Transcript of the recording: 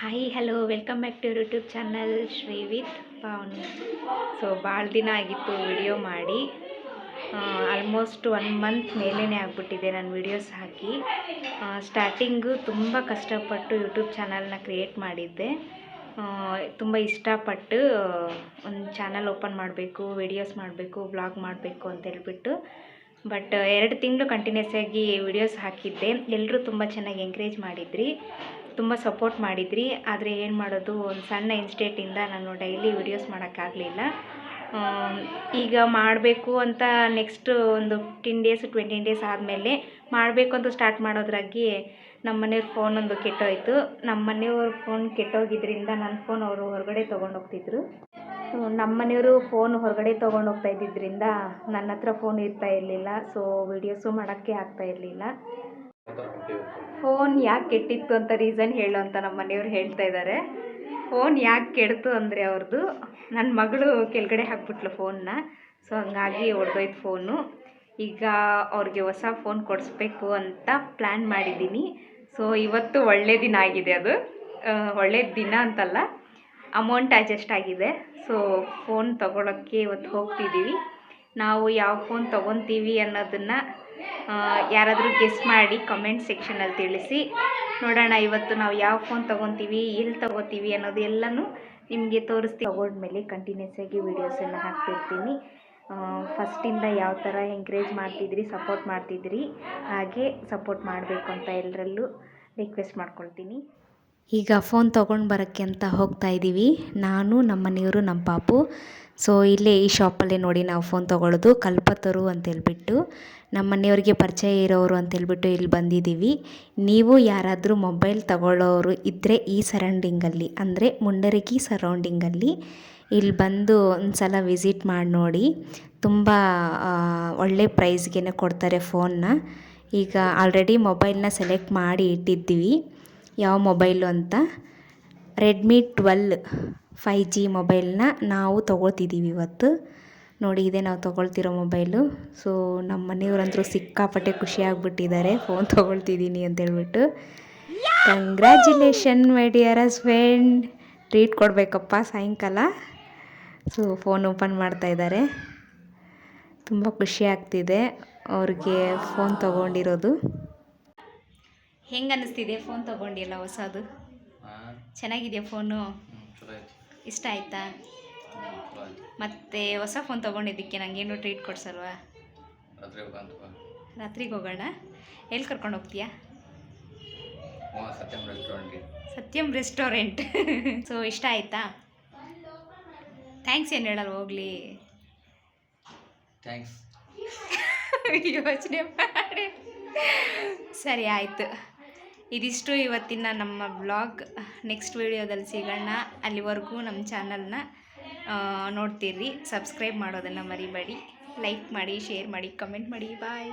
Hi hello welcome back to YouTube channel Shri with Pavani so ಭಾಳ ದಿನ ಆಗಿತ್ತು video ಮಾಡಿ. ಆಲ್ಮೋಸ್ಟ್ ಒನ್ ಮಂತ್ ಮೇಲೇ ಆಗಿಬಿಟ್ಟಿದೆ ನಾನು ವಿಡಿಯೋಸ್ ಹಾಕಿ. ಸ್ಟಾರ್ಟಿಂಗು ತುಂಬ ಕಷ್ಟಪಟ್ಟು ಯೂಟ್ಯೂಬ್ ಚಾನಲ್ನ ಕ್ರಿಯೇಟ್ ಮಾಡಿದ್ದೆ. ತುಂಬ ಇಷ್ಟಪಟ್ಟು ಒಂದು ಚಾನಲ್ ಓಪನ್ ಮಾಡಬೇಕು ವಿಡಿಯೋಸ್ ಮಾಡಬೇಕು ಬ್ಲಾಗ್ ಮಾಡಬೇಕು ಅಂತ ಹೇಳ್ಬಿಟ್ಟು. ಬಟ್ ಎರಡು ತಿಂಗಳು ಕಂಟಿನ್ಯೂಸ್ ಆಗಿ ವಿಡಿಯೋಸ್ ಹಾಕಿದ್ದೆ. ಎಲ್ಲರೂ ತುಂಬ ಚೆನ್ನಾಗಿ ಎಂಕರೇಜ್ ಮಾಡಿದ್ರಿ. ತುಂಬ ಸಪೋರ್ಟ್ ಮಾಡಿದ್ರಿ. ಆದರೆ ಏನು ಮಾಡೋದು, ಒಂದು ಸಣ್ಣ ಇನ್ಸ್ಟೇಟಿಂದ ನಾನು ಡೈಲಿ ವಿಡಿಯೋಸ್ ಮಾಡೋಕ್ಕಾಗಲಿಲ್ಲ. ಈಗ ಮಾಡಬೇಕು ಅಂತ ನೆಕ್ಸ್ಟ್ ಒಂದು ಫಿಫ್ಟೀನ್ ಡೇಸ್ ಟ್ವೆಂಟಿ ಡೇಸ್ ಆದಮೇಲೆ ಮಾಡಬೇಕು ಅಂತ ಸ್ಟಾರ್ಟ್ ಮಾಡೋದ್ರಾಗಿ ನಮ್ಮ ಮನೆಯವ್ರ ಫೋನೊಂದು ಕೆಟ್ಟೋಯ್ತು. ನಮ್ಮ ಮನೆಯವ್ರ ಫೋನ್ ಕೆಟ್ಟೋಗಿದ್ದರಿಂದ ನನ್ನ ಫೋನ್ ಅವರು ಹೊರಗಡೆ ತೊಗೊಂಡು ಹೋಗ್ತಿದ್ರು. ನಮ್ಮ ಮನೆಯವರು ಫೋನ್ ಹೊರಗಡೆ ತೊಗೊಂಡು ಹೋಗ್ತಾ ಇದ್ದಿದ್ದರಿಂದ ನನ್ನ ಹತ್ರ ಫೋನ್ ಇರ್ತಾ ಇರಲಿಲ್ಲ. ಸೊ ವಿಡಿಯೋಸು ಮಾಡೋಕ್ಕೆ ಆಗ್ತಾ ಇರಲಿಲ್ಲ. ಫೋನ್ ಯಾಕೆ ಕೆಟ್ಟಿತ್ತು ಅಂತ ರೀಸನ್ ಹೇಳು ಅಂತ ನಮ್ಮ ಮನೆಯವ್ರು ಹೇಳ್ತಾ ಇದ್ದಾರೆ. ಫೋನ್ ಯಾಕೆ ಕೆಡ್ತು ಅಂದರೆ ಅವ್ರದ್ದು ನನ್ನ ಮಗಳು ಕೆಳಗಡೆ ಹಾಕ್ಬಿಟ್ಲು ಫೋನ್ನ ಸೊ ಹಂಗಾಗಿ ಹೊಡೆದೋಯ್ತು ಫೋನು. ಈಗ ಅವ್ರಿಗೆ ಹೊಸ ಫೋನ್ ಕೊಡಿಸ್ಬೇಕು ಅಂತ ಪ್ಲ್ಯಾನ್ ಮಾಡಿದ್ದೀನಿ. ಸೊ ಇವತ್ತು ಒಳ್ಳೆ ದಿನ ಆಗಿದೆ ಅದು. ಒಳ್ಳೆ ದಿನ ಅಂತಲ್ಲ, ಅಮೌಂಟ್ ಅಡ್ಜಸ್ಟ್ ಆಗಿದೆ. ಸೊ ಫೋನ್ ತೊಗೊಳಕ್ಕೆ ಇವತ್ತು ಹೋಗ್ತಿದ್ದೀವಿ. ನಾವು ಯಾವ ಫೋನ್ ತೊಗೊತೀವಿ ಅನ್ನೋದನ್ನು ಯಾರಾದರೂ ಗೆಸ್ ಮಾಡಿ ಕಮೆಂಟ್ ಸೆಕ್ಷನಲ್ಲಿ ತಿಳಿಸಿ. ನೋಡೋಣ ಇವತ್ತು ನಾವು ಯಾವ ಫೋನ್ ತೊಗೊತೀವಿ, ಎಲ್ಲಿ ತೊಗೋತೀವಿ ಅನ್ನೋದು ಎಲ್ಲನೂ ನಿಮಗೆ ತೋರಿಸ್ತೀವಿ. ತೊಗೊಂಡ್ಮೇಲೆ ಕಂಟಿನ್ಯೂಸ್ ಆಗಿ ವೀಡಿಯೋಸನ್ನು ಹಾಕ್ತಿರ್ತೀನಿ. ಫಸ್ಟಿಂದ ಯಾವ ಥರ ಎಂಕರೇಜ್ ಮಾಡ್ತಿದ್ರಿ ಸಪೋರ್ಟ್ ಮಾಡ್ತಿದ್ರಿ, ಹಾಗೆ ಸಪೋರ್ಟ್ ಮಾಡಬೇಕು ಅಂತ ಎಲ್ಲರಲ್ಲೂ ರಿಕ್ವೆಸ್ಟ್ ಮಾಡ್ಕೊಳ್ತೀನಿ. ಈಗ ಫೋನ್ ತೊಗೊಂಡು ಬರೋಕ್ಕೆ ಅಂತ ಹೋಗ್ತಾ ಇದ್ದೀವಿ ನಾನು ನಮ್ಮ ಮನೆಯವರು ನಮ್ಮ ಪಾಪು. ಸೊ ಇಲ್ಲೇ ಈ ಶಾಪಲ್ಲೇ ನೋಡಿ ನಾವು ಫೋನ್ ತೊಗೊಳ್ಳೋದು ಕಲ್ಪತರು ಅಂತೇಳ್ಬಿಟ್ಟು ನಮ್ಮ ಮನೆಯವ್ರಿಗೆ ಪರಿಚಯ ಇರೋರು ಅಂತೇಳ್ಬಿಟ್ಟು ಇಲ್ಲಿ ಬಂದಿದ್ದೀವಿ. ನೀವು ಯಾರಾದರೂ ಮೊಬೈಲ್ ತಗೊಳ್ಳೋರು ಇದ್ದರೆ ಈ ಸರೌಂಡಿಂಗಲ್ಲಿ ಅಂದರೆ ಮುಂಡರಗಿ ಸರೌಂಡಿಂಗಲ್ಲಿ ಇಲ್ಲಿ ಬಂದು ಒಂದು ಸಲ ವಿಸಿಟ್ ಮಾಡಿ ನೋಡಿ. ತುಂಬ ಒಳ್ಳೆ ಪ್ರೈಸ್ಗೆ ಕೊಡ್ತಾರೆ ಫೋನ್ನ ಈಗ ಆಲ್ರೆಡಿ ಮೊಬೈಲ್ನ ಸೆಲೆಕ್ಟ್ ಮಾಡಿ ಇಟ್ಟಿದ್ದೀವಿ. ಯಾವ ಮೊಬೈಲು ಅಂತ? ರೆಡ್ಮಿ ಟ್ವೆಲ್ ಫೈ ಜಿ ಮೊಬೈಲನ್ನ ನಾವು ತೊಗೊಳ್ತಿದ್ದೀವಿ ಇವತ್ತು. ನೋಡಿ ಇದೇ ನಾವು ತೊಗೊಳ್ತಿರೋ ಮೊಬೈಲು ಸೊ ನಮ್ಮ ಮನೆಯವರಂತರೂ ಸಿಕ್ಕಾಪಟ್ಟೆ ಖುಷಿಯಾಗ್ಬಿಟ್ಟಿದ್ದಾರೆ ಫೋನ್ ತೊಗೊಳ್ತಿದ್ದೀನಿ ಅಂತೇಳ್ಬಿಟ್ಟು congratulation my dear husband treat ಕೊಡಬೇಕಪ್ಪ ಸಾಯಂಕಾಲ. ಸೊ ಫೋನ್ ಓಪನ್ ಮಾಡ್ತಾ ಇದ್ದಾರೆ. ತುಂಬ ಖುಷಿ ಆಗ್ತಿದೆ ಅವ್ರಿಗೆ ಫೋನ್ ತೊಗೊಂಡಿರೋದು. ಹೆಂಗೆ ಅನ್ನಿಸ್ತಿದೆ ಫೋನ್ ತೊಗೊಂಡಿಲ್ಲ ಹೊಸದು? ಚೆನ್ನಾಗಿದೆಯಾ ಫೋನು ಇಷ್ಟ ಆಯ್ತಾ? ಮತ್ತೆ ಹೊಸ ಫೋನ್ ತೊಗೊಂಡಿದ್ದಕ್ಕೆ ನನಗೇನು ಟ್ರೀಟ್ ಕೊಡ್ಸಲ್ವಾ? ರಾತ್ರಿಗೆ ಹೋಗೋಣ ಎಲ್ಲಿ ಕರ್ಕೊಂಡು ಹೋಗ್ತೀಯಾ? ಸತ್ಯಂ ರೆಸ್ಟೋರೆಂಟ್ ಸೊ ಇಷ್ಟ ಆಯ್ತಾ? ಥ್ಯಾಂಕ್ಸ್ ಏನು ಹೇಳಲ್ಲ ಹೋಗ್ಲಿ? ಥ್ಯಾಂಕ್ಸ್ ಯೋಚನೆ ಮಾಡಿ. ಸರಿ ಆಯಿತು. ಇದಿಷ್ಟು ಇವತ್ತಿನ ನಮ್ಮ ಬ್ಲಾಗ್ ನೆಕ್ಸ್ಟ್ ವೀಡಿಯೋದಲ್ಲಿ ಸಿಗೋಣ. ಅಲ್ಲಿವರೆಗೂ ನಮ್ಮ ಚಾನಲ್ನ ನೋಡ್ತೀರಿ. ಸಬ್ಸ್ಕ್ರೈಬ್ ಮಾಡೋದನ್ನು ಮರಿಬೇಡಿ. ಲೈಕ್ ಮಾಡಿ ಶೇರ್ ಮಾಡಿ ಕಮೆಂಟ್ ಮಾಡಿ. ಬಾಯ್